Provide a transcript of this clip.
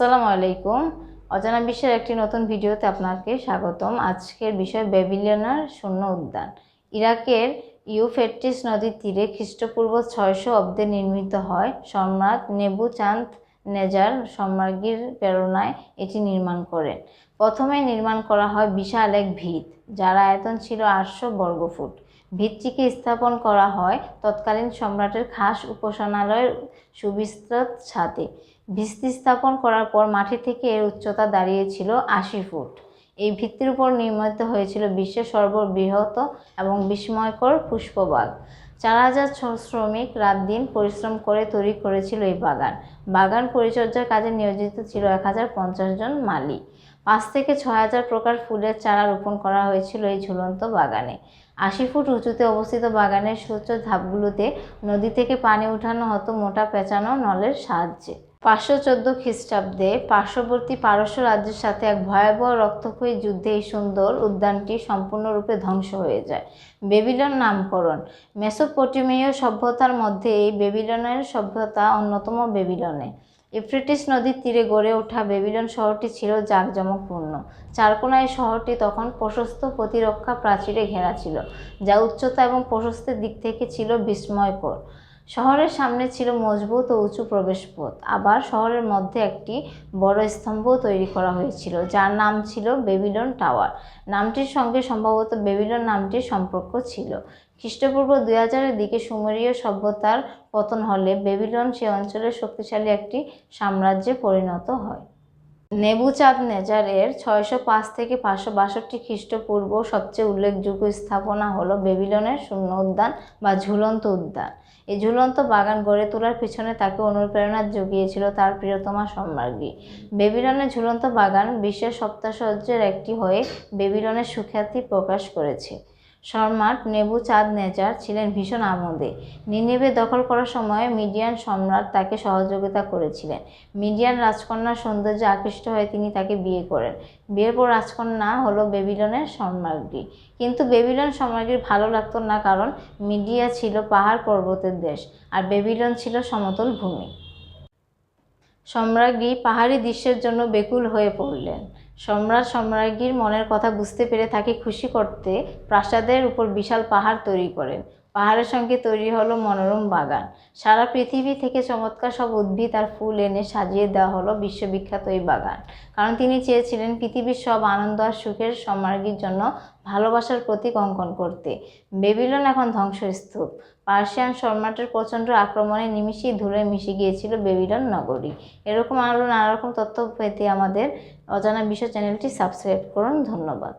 আসসালামু আলাইকুম। অজানা বিশ্বের একটি নতুন ভিডিওতে আপনাকে স্বাগতম। আজকের বিষয় বেবিলিয়নার শূন্য উদ্যান। ইরাকের ইউফেট্রিস নদীর তীরে খ্রিস্টপূর্ব ছয়শো অব্দে নির্মিত হয় সম্রাট নেবুচাঁদ নেজার সম্রাজ্ঞীর প্রেরণায় এটি নির্মাণ করেন। প্রথমে নির্মাণ করা হয় বিশাল এক ভিত, যার আয়তন ছিল আটশো বর্গফুট। ভিতটিকে স্থাপন করা হয় তৎকালীন সম্রাটের খাস উপাসনালয়ের সুবিস্তৃত ছাদে। ভিত্তি স্থাপন করার পর মাটি থেকে এর উচ্চতা দাঁড়িয়েছিল আশি ফুট। এই ভিত্তির উপর নির্মিত হয়েছিল বিশ্বের সর্ববৃহৎ এবং বিস্ময়কর পুষ্পবাগ। চার হাজার ছ- শ্রমিক রাত দিন পরিশ্রম করে তৈরি করেছিল এই বাগান। বাগান পরিচর্যার কাজে নিয়োজিত ছিল এক হাজার পঞ্চাশ জন মালি পাঁচ থেকে ছয় হাজার প্রকার ফুলের চারা রোপণ করা হয়েছিল এই ঝুলন্ত বাগানে। আশি ফুট উঁচুতে অবস্থিত বাগানের সুউচ্চ ধাপগুলোতে নদী থেকে পানি উঠানো হতো মোটা পেঁচানো নলের সাহায্যে। পাঁচশো চোদ্দ খ্রিস্টাব্দে পার্শ্ববর্তী পারস্য রাজ্যের সাথে এক ভয়াবহ রক্তক্ষয়ী যুদ্ধে এই সুন্দর উদ্যানটি সম্পূর্ণরূপে ধ্বংস হয়ে যায়। বেবিলন নামকরণ। মেসোপটেমীয় সভ্যতার মধ্যে এই বেবিলনের সভ্যতা অন্যতম বেবিলনে। ইফ্রেটিস নদীর তীরে গড়ে ওঠা বেবিলন শহরটি ছিল জাঁকজমকপূর্ণ। চারকোনায় শহরটি তখন প্রশস্ত প্রতিরক্ষা প্রাচীরে ঘেরা ছিল, যা উচ্চতা এবং প্রশস্তের দিক থেকে ছিল বিস্ময়কর। শহরের সামনে ছিল মজবুত ও উঁচু প্রবেশপথ। আবার শহরের মধ্যে একটি বড় স্তম্ভ তৈরি করা হয়েছিল, যার নাম ছিল বেবিলন টাওয়ার। নামটির সঙ্গে সম্ভবত বেবিলন নামটির সম্পর্ক ছিল। খ্রিস্টপূর্ব দুই হাজারের দিকে সুমেরীয় সভ্যতার পতন হলে বেবিলন সে অঞ্চলের শক্তিশালী একটি সাম্রাজ্যে পরিণত হয়। নেবুচাঁদ নেজারের ছয়শো পাঁচ থেকে পাঁচশো বাষট্টি খ্রিস্টপূর্ব সবচেয়ে উল্লেখযোগ্য স্থাপনা হলো বেবিলনের শূন্য উদ্যান বা ঝুলন্ত উদ্যান। এই ঝুলন্ত বাগান গড়ে তোলার পিছনে তাকে অনুপ্রেরণা জুগিয়েছিল তার প্রিয়তমা সম্রাজ্ঞী। বেবিলনের ঝুলন্ত বাগান বিশ্বের সপ্তাশ্চর্যের একটি হয়ে বেবিলনের সুখ্যাতি প্রকাশ করেছে। সম্রাট নেবুচাঁদ নেজার ছিলেন ভীষণ আমোদে। নিনেবে দখল করার সময় মিডিয়ান সম্রাট তাকে সহযোগিতা করেছিলেন। মিডিয়ান রাজকন্যার সৌন্দর্যে আকৃষ্ট হয়ে তিনি তাকে বিয়ে করেন। বিয়ের পর রাজকন্যা হলো বেবিলনের সম্রাজ্ঞী। কিন্তু বেবিলন সম্রাজ্ঞীর ভালো লাগতো না কারণ মিডিয়া ছিল পাহাড় পর্বতের দেশ আর বেবিলন ছিল সমতল ভূমি। সম্রাজ্ঞী পাহাড়ি দৃশ্যের জন্য বেকুল হয়ে পড়লেন। সম্রাট সম্রাজ্ঞীর মনের কথা বুঝতে পেরে তাকে খুশি করতে প্রাসাদের উপর বিশাল পাহাড় তৈরি করেন। পাহাড়ের সঙ্গে তৈরি হলো মনোরম বাগান। সারা পৃথিবী থেকে চমৎকার সব উদ্ভিদ আর ফুল এনে সাজিয়ে দেওয়া হলো বিশ্ববিখ্যাত এই বাগান। কারণ তিনি চেয়েছিলেন পৃথিবীর সব আনন্দ আর সুখের সম্রাজ্ঞীর জন্য ভালোবাসার প্রতীক অঙ্কন করতে। বেবিলন এখন ধ্বংসস্তূপ। পার্সিয়ান সম্রাটের প্রচণ্ড আক্রমণে নিমিষেই ধুলে মিশে গিয়েছিল বেবিলন নগরী। এরকম আরও নানা রকম তথ্য পেতে আমাদের অজানা বিশ্ব চ্যানেলটি সাবস্ক্রাইব করুন। ধন্যবাদ।